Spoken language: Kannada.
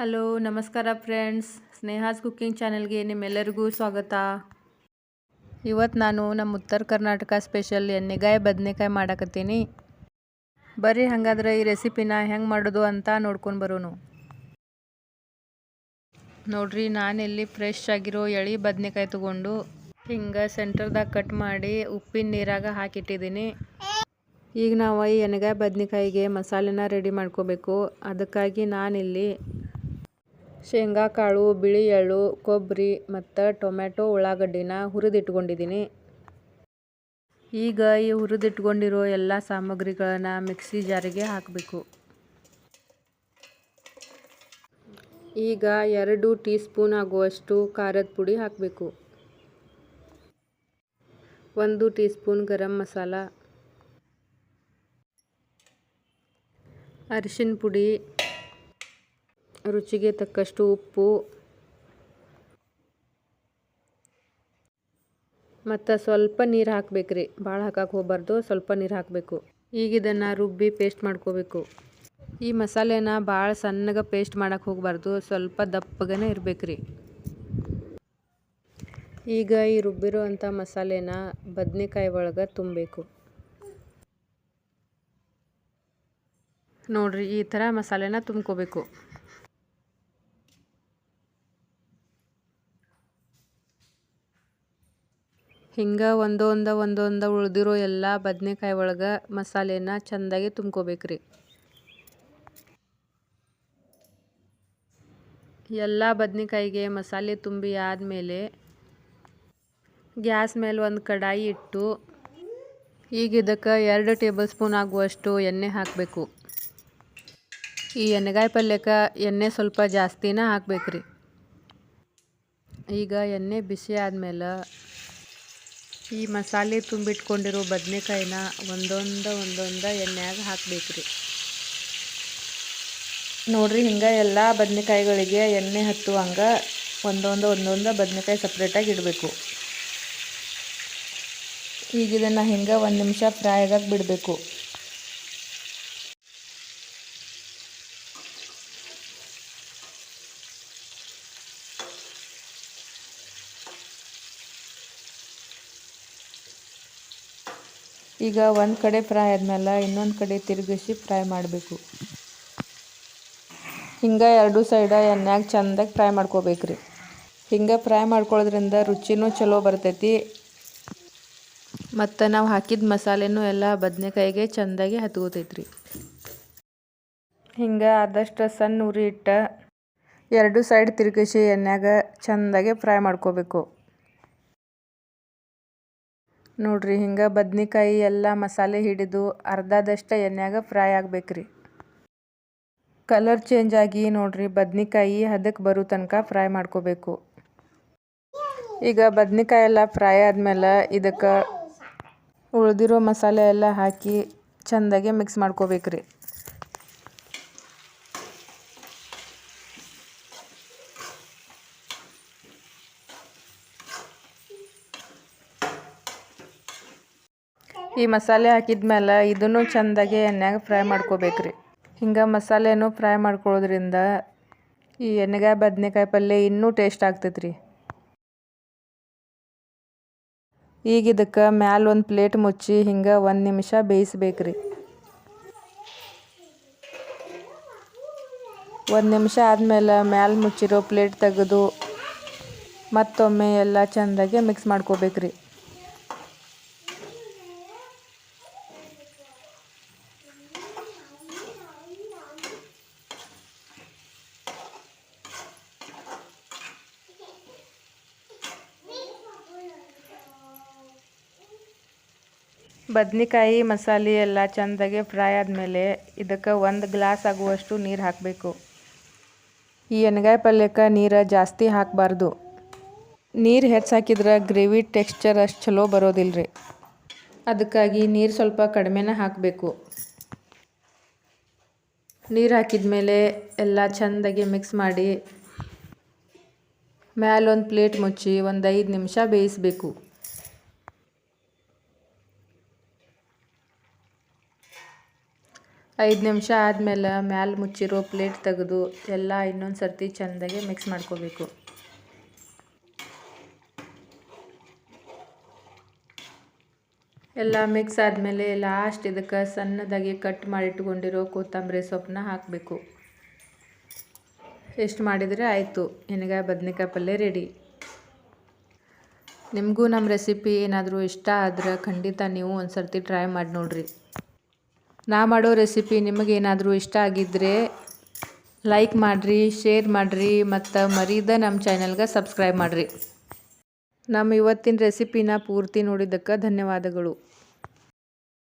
ಹಲೋ, ನಮಸ್ಕಾರ ಫ್ರೆಂಡ್ಸ್. ಸ್ನೇಹಾಸ್ ಕುಕ್ಕಿಂಗ್ ಚಾನೆಲ್ಗೆ ನಿಮ್ಮೆಲ್ಲರಿಗೂ ಸ್ವಾಗತ. ಇವತ್ತು ನಾನು ನಮ್ಮ ಉತ್ತರ ಕರ್ನಾಟಕ ಸ್ಪೆಷಲ್ ಎಣ್ಣೆಗಾಯಿ ಬದನೆಕಾಯಿ ಮಾಡಕತ್ತೀನಿ. ಬರ್ರಿ, ಹಾಗಾದ್ರೆ ಈ ರೆಸಿಪಿನ ಹೆಂಗೆ ಮಾಡೋದು ಅಂತ ನೋಡ್ಕೊಂಡು ಬರೋನು. ನೋಡ್ರಿ, ನಾನಿಲ್ಲಿ ಫ್ರೆಶ್ ಆಗಿರೋ ಎಳಿ ಬದನೆಕಾಯಿ ತೊಗೊಂಡು ಹಿಂಗೆ ಸೆಂಟರ್ದಾಗ ಕಟ್ ಮಾಡಿ ಉಪ್ಪಿನ ನೀರಾಗ ಹಾಕಿಟ್ಟಿದ್ದೀನಿ. ಈಗ ನಾವು ಈ ಎಣ್ಣೆಗಾಯಿ ಬದನೆಕಾಯಿಗೆ ಮಸಾಲೆನ ರೆಡಿ ಮಾಡ್ಕೋಬೇಕು. ಅದಕ್ಕಾಗಿ ನಾನಿಲ್ಲಿ ಶೇಂಗಾ, ಕಾಳು, ಬಿಳಿ ಎಳ್ಳು ಕೊಬ್ಬರಿ ಮತ್ತು ಟೊಮೆಟೊ ಉಳ್ಳಾಗಡ್ಡಿನ ಹುರಿದಿಟ್ಕೊಂಡಿದ್ದೀನಿ ಈಗ ಈ ಹುರಿದಿಟ್ಕೊಂಡಿರೋ ಎಲ್ಲ ಸಾಮಗ್ರಿಗಳನ್ನ ಮಿಕ್ಸಿ ಜಾರಿಗೆ ಹಾಕಬೇಕು. ಈಗ ಎರಡು ಟೀ ಸ್ಪೂನ್ ಆಗುವಷ್ಟು ಖಾರದ ಪುಡಿ ಹಾಕಬೇಕು. ಒಂದು ಟೀ ಸ್ಪೂನ್ ಗರಂ ಮಸಾಲ. ಅರಿಶಿನ ಪುಡಿ ರುಚಿಗೆ ತಕ್ಕಷ್ಟು ಉಪ್ಪು ಮತ್ತು ಸ್ವಲ್ಪ ನೀರು ಹಾಕಬೇಕ್ರಿ. ಭಾಳ ಹಾಕಕ್ಕೆ ಹೋಗ್ಬಾರ್ದು, ಸ್ವಲ್ಪ ನೀರು ಹಾಕಬೇಕು. ಈಗ ಇದನ್ನು ರುಬ್ಬಿ ಪೇಸ್ಟ್ ಮಾಡ್ಕೋಬೇಕು. ಈ ಮಸಾಲೆನ ಭಾಳ ಸಣ್ಣಗೆ ಪೇಸ್ಟ್ ಮಾಡಕ್ಕೆ ಹೋಗಬಾರ್ದು, ಸ್ವಲ್ಪ ದಪ್ಪಗನೇ ಇರಬೇಕ್ರಿ. ಈಗ ಈ ರುಬ್ಬಿರೋ ಅಂಥ ಮಸಾಲೆನ ಬದ್ನೆಕಾಯಿ ಒಳಗೆ ತುಂಬಬೇಕು. ನೋಡ್ರಿ, ಈ ಥರ ಮಸಾಲೆನ ತುಂಬ್ಕೋಬೇಕು. ಹಿಂಗೆ ಒಂದೊಂದು ಒಂದೊಂದು ಉಳಿದಿರೋ ಎಲ್ಲ ಬದನೆಕಾಯಿ ಒಳಗೆ ಮಸಾಲೆನ ಚೆಂದಾಗಿ ತುಂಬ್ಕೋಬೇಕ್ರಿ. ಎಲ್ಲ ಬದನೆಕಾಯಿಗೆ ಮಸಾಲೆ ತುಂಬಿ ಆದಮೇಲೆ ಗ್ಯಾಸ್ ಮೇಲೆ ಒಂದು ಕಡಾಯಿ ಇಟ್ಟು ಈಗ ಇದಕ್ಕೆ ಎರಡು ಟೇಬಲ್ ಸ್ಪೂನ್ ಆಗುವಷ್ಟು ಎಣ್ಣೆ ಹಾಕಬೇಕು. ಈ ಎಣ್ಣೆಗಾಯಿ ಪಲ್ಯಕ್ಕೆ ಎಣ್ಣೆ ಸ್ವಲ್ಪ ಜಾಸ್ತಿನೇ ಹಾಕಬೇಕ್ರಿ. ಈಗ ಎಣ್ಣೆ ಬಿಸಿ ಆದಮೇಲೆ ಈ ಮಸಾಲೆ ತುಂಬಿಟ್ಕೊಂಡಿರೋ ಬದನೆಕಾಯಿನ ಒಂದೊಂದ ಒಂದೊಂದ ಎಣ್ಣೆಯಾಗ ರೀ ನೋಡ್ರಿ ಹಿಂಗೆ ಎಲ್ಲ ಬದನೆಕಾಯಿಗಳಿಗೆ ಎಣ್ಣೆ ಹತ್ತುವಂಗೆ ಒಂದೊಂದು ಒಂದೊಂದು ಬದನೆಕಾಯಿ ಸಪ್ರೇಟಾಗಿ ಇಡಬೇಕು. ಈಗ ಇದನ್ನು ಹಿಂಗೆ ಒಂದು ನಿಮಿಷ ಫ್ರೈ ಆಗಕ್ಕೆ ಬಿಡಬೇಕು. ಈಗ ಒಂದು ಕಡೆ ಫ್ರೈ ಆದಮೇಲೆ ಇನ್ನೊಂದು ಕಡೆ ತಿರುಗಿಸಿ ಫ್ರೈ ಮಾಡಬೇಕು. ಹಿಂಗೆ ಎರಡು ಸೈಡ ಎಣ್ಣೆಗೆ ಚೆಂದಾಗಿ ಫ್ರೈ ಮಾಡ್ಕೋಬೇಕ್ರಿ. ಹಿಂಗೆ ಫ್ರೈ ಮಾಡ್ಕೊಳ್ಳೋದ್ರಿಂದ ರುಚಿನೂ ಚಲೋ ಬರ್ತೈತಿ. ಮತ್ತು ನಾವು ಹಾಕಿದ ಮಸಾಲೆನೂ ಎಲ್ಲ ಬದನೆಕಾಯಿಗೆ ಚೆಂದಾಗಿ ಹತ್ಕೋತೈತ್ರಿ. ಹಿಂಗೆ ಆದಷ್ಟು ಸಣ್ಣ ಉರಿ ಇಟ್ಟು ಎರಡು ಸೈಡ್ ತಿರುಗಿಸಿ ಎಣ್ಣೆಗೆ ಚೆಂದಾಗಿ ಫ್ರೈ ಮಾಡ್ಕೋಬೇಕು. ನೋಡ್ರಿ, ಹಿಂಗೆ ಬದ್ನಿಕಾಯಿ ಎಲ್ಲ ಮಸಾಲೆ ಹಿಡಿದು ಅರ್ಧದಷ್ಟು ಎಣ್ಣೆಯಾಗ ಫ್ರೈ ಆಗಬೇಕ್ರಿ. ಕಲರ್ ಚೇಂಜ್ ಆಗಿ ನೋಡ್ರಿ, ಬದ್ನಿಕಾಯಿ ಹದಕ್ಕೆ ಬರೋ ತನಕ ಫ್ರೈ ಮಾಡ್ಕೋಬೇಕು. ಈಗ ಬದ್ನಿಕಾಯಿ ಎಲ್ಲ ಫ್ರೈ ಆದಮೇಲೆ ಇದಕ್ಕೆ ಉಳಿದಿರೋ ಮಸಾಲೆ ಎಲ್ಲ ಹಾಕಿ ಚೆಂದಾಗೆ ಮಿಕ್ಸ್ ಮಾಡ್ಕೋಬೇಕ್ರಿ. ಈ ಮಸಾಲೆ ಹಾಕಿದ್ಮೇಲೆ ಇದನ್ನು ಚೆಂದಾಗಿ ಎಣ್ಣೆಗ ಫ್ರೈ ಮಾಡ್ಕೋಬೇಕ್ರಿ. ಹಿಂಗೆ ಮಸಾಲೆನೂ ಫ್ರೈ ಮಾಡ್ಕೊಳ್ಳೋದ್ರಿಂದ ಈ ಎಣ್ಣೆಗಾಯಿ ಬದನೆಕಾಯಿ ಪಲ್ಯ ಇನ್ನೂ ಟೇಸ್ಟ್ ಆಗ್ತೈತ್ರಿ. ಈಗ ಇದಕ್ಕೆ ಮ್ಯಾಲ ಒಂದು ಪ್ಲೇಟ್ ಮುಚ್ಚಿ ಹಿಂಗೆ ಒಂದು ನಿಮಿಷ ಬೇಯಿಸ್ಬೇಕ್ರಿ. ಒಂದು ನಿಮಿಷ ಆದಮೇಲೆ ಮ್ಯಾಲ ಮುಚ್ಚಿರೋ ಪ್ಲೇಟ್ ತೆಗೆದು ಮತ್ತೊಮ್ಮೆ ಎಲ್ಲ ಚೆಂದಾಗಿ ಮಿಕ್ಸ್ ಮಾಡ್ಕೋಬೇಕ್ರಿ. ಬದ್ನಿಕಾಯಿ, ಮಸಾಲೆ ಎಲ್ಲ ಚಂದಾಗಿ ಫ್ರೈ ಆದಮೇಲೆ ಇದಕ್ಕೆ ಒಂದು ಗ್ಲಾಸ್ ಆಗುವಷ್ಟು ನೀರು ಹಾಕಬೇಕು. ಈ ಎಣ್ಗಾಯಿ ಪಲ್ಯಕ್ಕೆ ನೀರು ಜಾಸ್ತಿ ಹಾಕಬಾರ್ದು. ನೀರು ಹೆಚ್ಚು ಹಾಕಿದ್ರೆ ಗ್ರೇವಿ ಟೆಕ್ಸ್ಚರ್ ಅಷ್ಟು ಚಲೋ ಬರೋದಿಲ್ಲ ರೀ ಅದಕ್ಕಾಗಿ ನೀರು ಸ್ವಲ್ಪ ಕಡಿಮೆನೇ ಹಾಕಬೇಕು. ನೀರು ಹಾಕಿದ ಮೇಲೆ ಎಲ್ಲ ಚಂದಾಗಿ ಮಿಕ್ಸ್ ಮಾಡಿ ಮ್ಯಾಲೊಂದು ಪ್ಲೇಟ್ ಮುಚ್ಚಿ ಒಂದು ಐದು ನಿಮಿಷ ಬೇಯಿಸಬೇಕು. ಐದು ನಿಮಿಷ ಆದಮೇಲೆ ಮ್ಯಾಲೆ ಮುಚ್ಚಿರೋ ಪ್ಲೇಟ್ ತೆಗೆದು ಎಲ್ಲ ಇನ್ನೊಂದು ಸರ್ತಿ ಚೆಂದಾಗಿ ಮಿಕ್ಸ್ ಮಾಡ್ಕೋಬೇಕು. ಎಲ್ಲ ಮಿಕ್ಸ್ ಆದಮೇಲೆ ಲಾಸ್ಟ್ ಇದಕ್ಕೆ ಸಣ್ಣದಾಗಿ ಕಟ್ ಮಾಡಿ ಇಟ್ಕೊಂಡಿರೋ ಕೊತ್ತಂಬರಿ ಸೊಪ್ಪನ್ನ ಹಾಕಬೇಕು. ಎಷ್ಟು ಮಾಡಿದರೆ ಆಯಿತು? ನಿನಗೆ ಬದನೆಕಾಯಿ ಪಲ್ಯ ರೆಡಿ ನಿಮಗೂ ನಮ್ಮ ರೆಸಿಪಿ ಏನಾದರೂ ಇಷ್ಟ ಆದ್ರೆ ಖಂಡಿತ ನೀವು ಒಂದು ಸರ್ತಿ ಟ್ರೈ ಮಾಡಿ ನೋಡಿರಿ. ನಾ ಮಾಡೋ ರೆಸಿಪಿ ನಿಮಗೇನಾದರೂ ಇಷ್ಟ ಆಗಿದ್ದರೆ ಲೈಕ್ ಮಾಡಿರಿ ಶೇರ್ ಮಾಡಿರಿ ಮತ್ತು ಮರೀದ ನಮ್ಮ ಚಾನಲ್ಗೆ ಸಬ್ಸ್ಕ್ರೈಬ್ ಮಾಡಿರಿ. ನಮ್ಮ ಇವತ್ತಿನ ರೆಸಿಪಿನ ಪೂರ್ತಿ ನೋಡಿದ್ದಕ್ಕೆ ಧನ್ಯವಾದಗಳು.